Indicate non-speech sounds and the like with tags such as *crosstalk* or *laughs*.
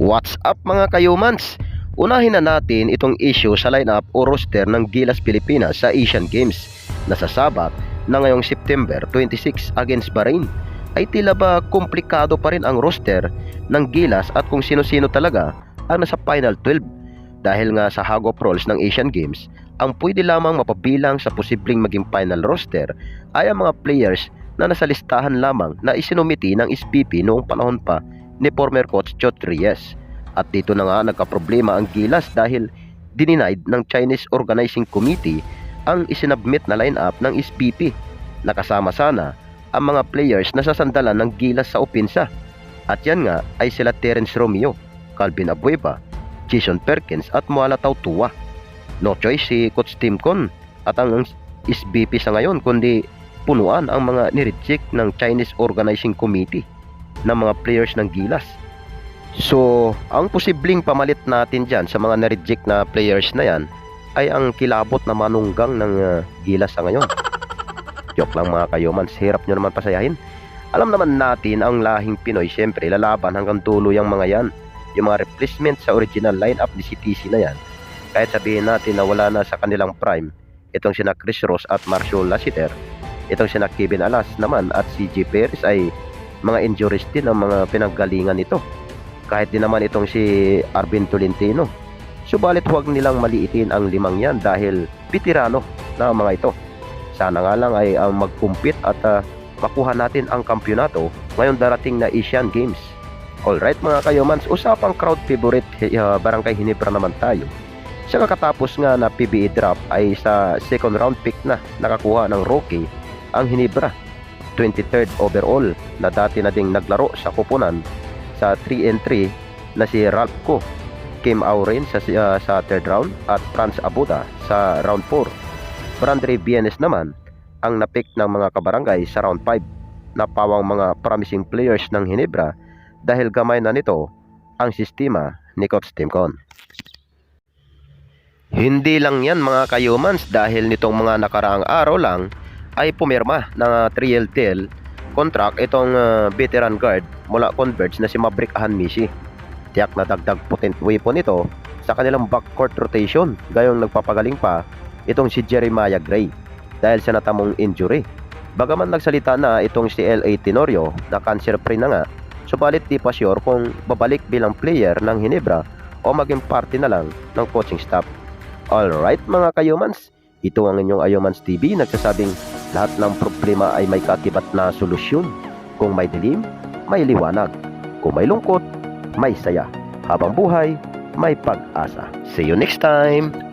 What's up mga kayumans? Unahin na natin itong issue sa lineup o roster ng Gilas Pilipinas sa Asian Games na sasabak na ngayong September 26 against Bahrain. Ay tila ba komplikado pa rin ang roster ng Gilas at kung sino-sino talaga ang nasa Final 12 dahil nga sa hagop roles ng Asian Games ang pwede lamang mapabilang sa posibleng maging final roster ay ang mga players na nasa listahan lamang na isinumiti ng SPP noong panahon pa ni former coach Chot Reyes. At dito na nga nagkaproblema ang Gilas dahil dininied ng Chinese Organizing Committee ang isinabmit na lineup ng SPP. Nakasama sana ang mga players na sasandalan ng Gilas sa opensa. At yan nga ay sila Terence Romeo, Calvin Abueva, Jason Perkins at Muala Tautua. No choice si Coach Tim Con at ang SBP sa ngayon kundi punuan ang mga nireject ng Chinese Organizing Committee ng mga players ng Gilas. So, ang posibleng pamalit natin dyan sa mga na-reject na players na yan ay ang kilabot na manunggang ng uh, Gilas sa ngayon. *laughs* Joke lang mga kayomans, hirap nyo naman pasayahin. Alam naman natin ang lahing Pinoy, syempre lalaban hanggang tulo yung mga yan. Yung mga replacement sa original lineup ni CTC na yan. Kahit sabihin natin na wala na sa kanilang prime, itong sina Chris Ross at Marshall Lassiter, itong sina Kevin Alas naman at CJ Perez ay mga injuries din ang mga pinanggalingan nito. Kahit din naman itong si Arvin Tolentino. Subalit huwag nilang maliitin ang limang yan dahil veterano na ang mga ito. Sana nga lang ay ang mag-compete at uh, makuha natin ang kampyonato ngayon darating na Asian Games. Alright mga kayomans, usapang crowd favorite uh, Barangay Hinebra naman tayo. Sa kakatapos nga na PBA draft ay sa second round pick na nakakuha ng rookie ang Hinebra 23rd overall na dati na ding naglaro sa kupunan sa 3 and 3 na si Ralph Co. Kim Aurin sa, uh, sa third round at Franz Abuda sa round 4. Brandre Bienes naman ang napick ng mga kabarangay sa round 5 na pawang mga promising players ng Hinebra dahil gamay na nito ang sistema ni Coach Timcon. Hindi lang yan mga kayumans dahil nitong mga nakaraang araw lang ay pumirma ng 3LTL contract itong uh, veteran guard mula Converge na si Maverick Ahanmisi. Tiyak na dagdag potent weapon ito sa kanilang backcourt rotation gayong nagpapagaling pa itong si Jeremiah Gray dahil sa natamong injury. Bagaman nagsalita na itong si L.A. Tenorio na cancer free na nga, subalit di pa sure kung babalik bilang player ng Hinebra o maging parte na lang ng coaching staff. Alright mga kayumans, ito ang inyong Ayomans TV nagsasabing lahat ng problema ay may katibat na solusyon. Kung may dilim, may liwanag. Kung may lungkot, may saya. Habang buhay, may pag-asa. See you next time!